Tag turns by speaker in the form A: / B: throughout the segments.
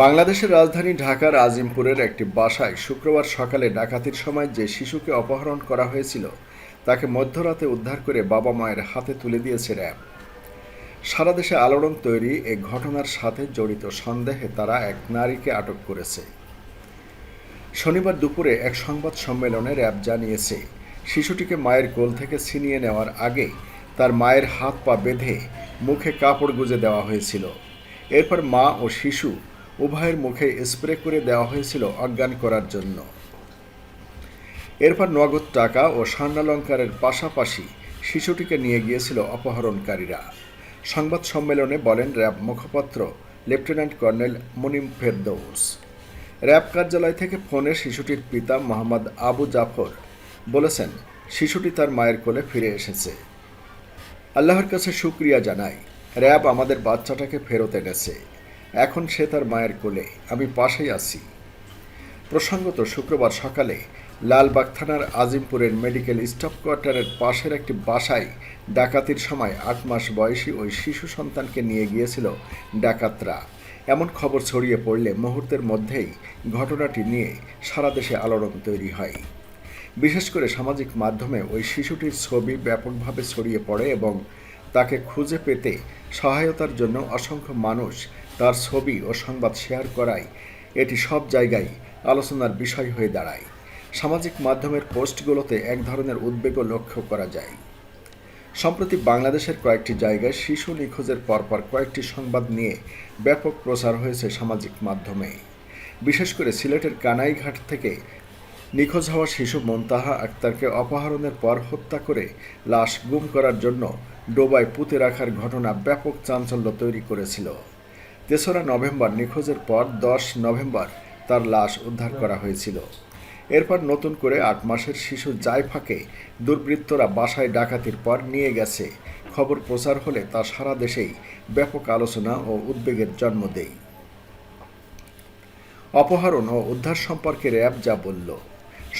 A: বাংলাদেশের রাজধানী ঢাকার আজিমপুরের একটি বাসায় শুক্রবার সকালে ডাকাতির সময় যে শিশুকে অপহরণ করা হয়েছিল, তাকে মধ্যরাতে উদ্ধার করে বাবা মায়ের হাতে তুলে দিয়েছে র্যাব। সারা দেশে আলোড়ন তৈরি এ ঘটনার সাথে জড়িত সন্দেহে তারা এক নারীকে আটক করেছে। শনিবার দুপুরে এক সংবাদ সম্মেলনে র্যাব জানিয়েছে, শিশুটিকে মায়ের কোল থেকে ছিনিয়ে নেওয়ার আগে তার মায়ের হাত পা বেঁধে মুখে কাপড় গুজে দেওয়া হয়েছিল। এরপর মা ও শিশু উভয়ের মুখে স্প্রে করে দেওয়া হয়েছিল অজ্ঞান করার জন্য। এরপর নগদ টাকা ও স্বর্ণালঙ্কারের পাশাপাশি শিশুটিকে নিয়ে গিয়েছিল অপহরণকারীরা। সংবাদ সম্মেলনে বলেন র্যাব মুখপাত্র lieutenant colonel Munim Ferdous. RAB কার্যালয় থেকে ফোনে শিশুটির পিতা মোহাম্মদ আবু জাফর বলেছেন, শিশুটি তার মায়ের কোলে ফিরে এসেছে। আল্লাহর কাছে শুক্রিয়া জানাই। র্যাব আমাদের বাচ্চাটাকে ফেরত এনেছে। এখন সে তার মায়ের কোলে, আমি পাশেই আছি। প্রসঙ্গত শুক্রবার সকালে লালবাগ থানার আজিমপুরের মেডিকেল স্টাফ কোয়ার্টারের পাশের একটি বাসায় ডাকাতির সময় আট মাস বয়সী ওই শিশু সন্তানকে নিয়ে গিয়েছিল ডাকাতরা। এমন খবর ছড়িয়ে পড়লে মুহূর্তের মধ্যেই ঘটনাটি নিয়ে সারা দেশে আলোড়ন তৈরি হয়। বিশেষ করে সামাজিক মাধ্যমে ওই শিশুটির ছবি ব্যাপকভাবে ছড়িয়ে পড়ে এবং তাকে খুঁজে পেতে সহায়তার জন্য অসংখ্য মানুষ তার ছবি ও সংবাদ শেয়ার করায়। এটি সব জায়গায় আলোচনার বিষয় হয়ে দাঁড়ায়। সামাজিক মাধ্যমের পোস্টগুলোতে এক ধরনের উদ্বেগও লক্ষ্য করা যায়। সম্প্রতি বাংলাদেশের কয়েকটি জায়গায় শিশু নিখোঁজের পরপর কয়েকটি সংবাদ নিয়ে ব্যাপক প্রচার হয়েছে সামাজিক মাধ্যমে। বিশেষ করে সিলেটের কানাইঘাট থেকে নিখোঁজ হওয়া শিশু মন্তাহা আক্তারকে অপহরণের পর হত্যা করে লাশ গুম করার জন্য ডোবায় পুঁতে রাখার ঘটনা ব্যাপক চাঞ্চল্য তৈরি করেছিল। তেসরা নভেম্বর নিখোঁজের পর দশ নভেম্বর তার লাশ উদ্ধার করা হয়েছিল। এরপর নতুন করে আট মাসের শিশু জাইফাকে দুর্বৃত্তরা বাসায় ডাকাতির পর নিয়ে গেছে। খবর প্রচার হলে তা সারা দেশেই ব্যাপক আলোচনা ও উদ্বেগের জন্ম দেয়। অপহরণ ও উদ্ধার সম্পর্কে র্যাব যা বলল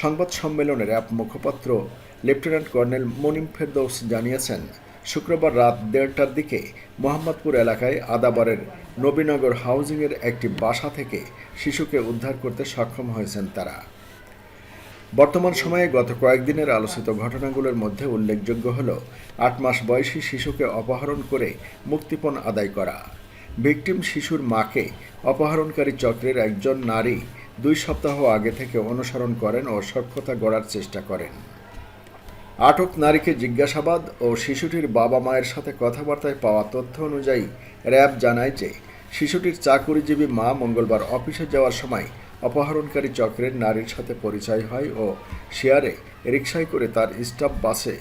A: সংবাদ সম্মেলনের র্যাব মুখপাত্র, লেফটেন্যান্ট কর্নেল মনিম ফেরদৌস জানিয়েছেন, শুক্রবার রাত দেড়টার দিকে মোহাম্মদপুর এলাকায় আদাবরের নবীনগর হাউজিংয়ের একটি বাসা থেকে শিশুকে উদ্ধার করতে সক্ষম হয়েছেন তারা। বর্তমান সময়ে গত কয়েকদিনের আলোচিত ঘটনাগুলোর মধ্যে উল্লেখযোগ্য হল, আট মাস বয়সী শিশুকে অপহরণ করে মুক্তিপণ আদায় করা। ভিকটিম শিশুর মাকে অপহরণকারী চক্রের একজন নারী দুই সপ্তাহ আগে থেকে অনুসরণ করেন ও সক্ষতা গড়ার চেষ্টা করেন। আটক নারীকে জিজ্ঞাসাবাদ ও শিশুটির বাবা মায়ের সাথে কথাবার্তায় পাওয়া তথ্য অনুযায়ী র্যাব জানায় যে, শিশুটির চাকুরিজীবী মা মঙ্গলবার অফিসে যাওয়ার সময় অপহরণকারী চক্রের নারীর সাথে পরিচয় হয় ও শেয়ারে রিক্সায় করে তার স্টাফ বাসে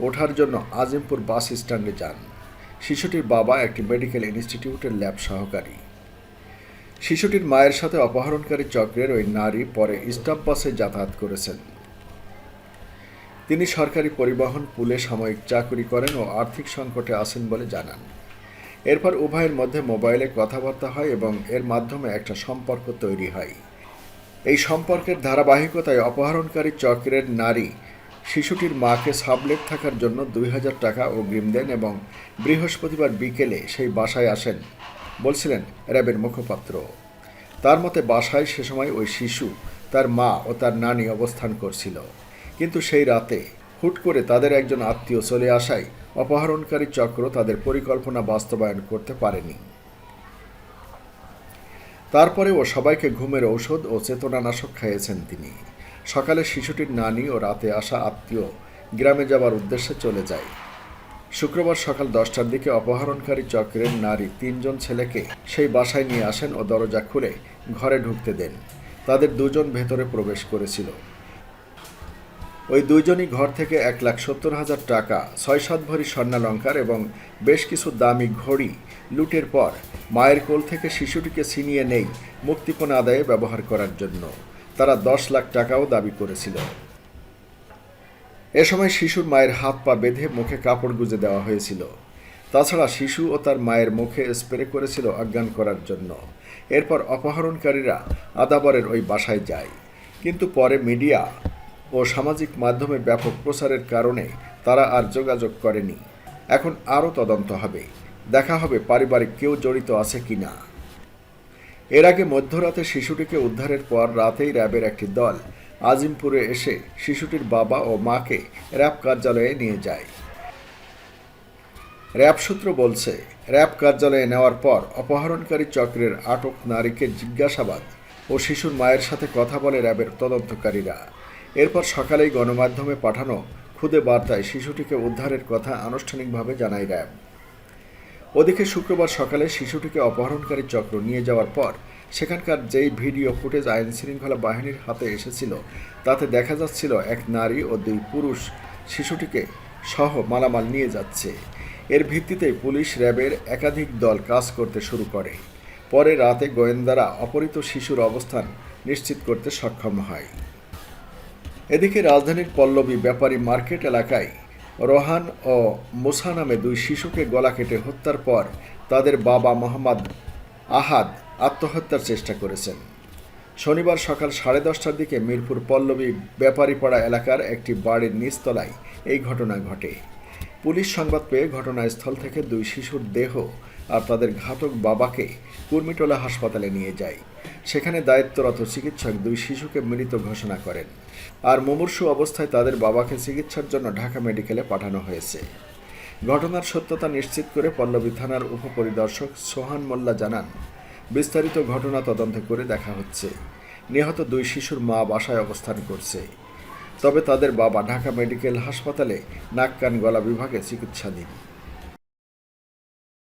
A: ওঠার জন্য আজিমপুর বাস স্ট্যান্ডে যান। শিশুটির বাবা একটি মেডিকেল ইনস্টিটিউটের ল্যাব সহকারী। শিশুটির মায়ের সাথে অপহরণকারী চক্রের ওই নারী পরে স্টাফ বাসে যাতায়াত করেছেন। তিনি সরকারি পরিবহন, পুলে সাময়িক চাকুরি করেন ও আর্থিক সংকটে আছেন বলে জানান। এরপর উভয়ের মধ্যে মোবাইলে কথাবার্তা হয় এবং এর মাধ্যমে একটা সম্পর্ক তৈরি হয়। এই সম্পর্কের ধারাবাহিকতায় অপহরণকারী চক্রের নারী শিশুটির মাকে সাবলেট থাকার জন্য দুই হাজার টাকা অগ্রিম দেন এবং বৃহস্পতিবার বিকেলে সেই বাসায় আসেন। বলছিলেন র্যাবের মুখপাত্র। তার মতে বাসায় সে সময় ওই শিশু, তার মা ও তার নানি অবস্থান করছিল। কিন্তু সেই রাতে হুট করে তাদের একজন আত্মীয় চলে আসায় অপহরণকারী চক্র তাদের পরিকল্পনা বাস্তবায়ন করতে পারেনি। তারপরে ও সবাইকে ঘুমের ঔষধ ও চেতনানাশক খাইয়েছেন তিনি। সকালে শিশুটির নানি ও রাতে আসা আত্মীয় গ্রামে যাবার উদ্দেশ্যে চলে যায়। শুক্রবার সকাল দশটার দিকে অপহরণকারী চক্রের নারী তিনজন ছেলেকে সেই বাসায় নিয়ে আসেন ও দরজা খুলে ঘরে ঢুকতে দেন। তাদের দুজন ভেতরে প্রবেশ করেছিল। ওই দুইজনই ঘর থেকে এক লাখ সত্তর হাজার টাকা, ছয় সাত ভরি স্বর্ণালঙ্কার এবং বেশ কিছু দামি ঘড়ি লুটের পর মায়ের কোল থেকে শিশুটিকে ছিনিয়ে নেই মুক্তিপণ আদায়ে ব্যবহার করার জন্য। তারা দশ লাখ টাকাও দাবি করেছিল। এ সময় শিশুর মায়ের হাত পা বেঁধে মুখে কাপড় গুজে দেওয়া হয়েছিল। তাছাড়া শিশু ও তার মায়ের মুখে স্প্রে করেছিল অজ্ঞান করার জন্য। এরপর অপহরণকারীরা আদাবরের ওই বাসায় যায়। কিন্তু পরে মিডিয়া ও সামাজিক মাধ্যমে ব্যাপক প্রচারের কারণে তারা আর যোগাযোগ করেনি। এখন আরও তদন্ত হবে। দেখা হবে পারিবারিক কেউ জড়িত আছে কি না এর আগে মধ্যরাতে শিশুটিকে উদ্ধারের পর রাতেই র্যাবের একটি দল আজিমপুরে এসে শিশুটির বাবা ও মাকে র্যাব কার্যালয়ে নিয়ে যায়। র্যাব সূত্র বলছে, র্যাব কার্যালয়ে নেওয়ার পর অপহরণকারী চক্রের আটক নারীকে জিজ্ঞাসাবাদ ও শিশুর মায়ের সাথে কথা বলে র্যাবের তদন্তকারীরা। এরপর সকালেই গণমাধ্যমে পাঠানো খুদে বার্তায় শিশুটিকে উদ্ধারের কথা আনুষ্ঠানিকভাবে জানায় র্যাব। ওদিকে শুক্রবার সকালে শিশুটিকে অপহরণকারী চক্র নিয়ে যাওয়ার পর সেখানকার যেই ভিডিও ফুটেজ আইন শৃঙ্খলা বাহিনীর হাতে এসেছিল, তাতে দেখা যাচ্ছিল এক নারী ও দুই পুরুষ শিশুটিকে সহ মালামাল নিয়ে যাচ্ছে। এর ভিত্তিতে পুলিশ র্যাবের একাধিক দল কাজ করতে শুরু করে। পরে রাতে গোয়েন্দারা অপহৃত শিশুর অবস্থান নিশ্চিত করতে সক্ষম হয়। এদিকে রাজধানীর পল্লবী ব্যাপারী মার্কেট এলাকায় রোহান ও মুসা নামে দুই শিশুকে গলা কেটে হত্যার পর তাদের বাবা মোহাম্মদ আহাদ আত্মহত্যার চেষ্টা করেছেন। শনিবার সকাল সাড়ে দশটার দিকে মিরপুর পল্লবী ব্যাপারীপাড়া এলাকার একটি বাড়ির নিচতলায় এই ঘটনা ঘটে। পুলিশ সংবাদ পেয়ে ঘটনাস্থল থেকে দুই শিশুর দেহ আর তাদের ঘাতক বাবাকে কুর্মিটোলা হাসপাতালে নিয়ে যায়। সেখানে দায়িত্বরত চিকিৎসক দুই শিশুকে মৃত ঘোষণা করেন। আর মুমূর্ষু অবস্থায় তাদের বাবাকে চিকিৎসার জন্য ঢাকা মেডিকেলে পাঠানো হয়েছে। ঘটনার সত্যতা নিশ্চিত করে পল্লবী থানার উপপরিদর্শক সোহান মোল্লা জানান, বিস্তারিত ঘটনা তদন্ত করে দেখা হচ্ছে। নিহত দুই শিশুর মা বাসায় অবস্থান করছে। তবে তাদের বাবা ঢাকা মেডিকেল হাসপাতালে নাক কান গলা বিভাগে চিকিৎসাধীন।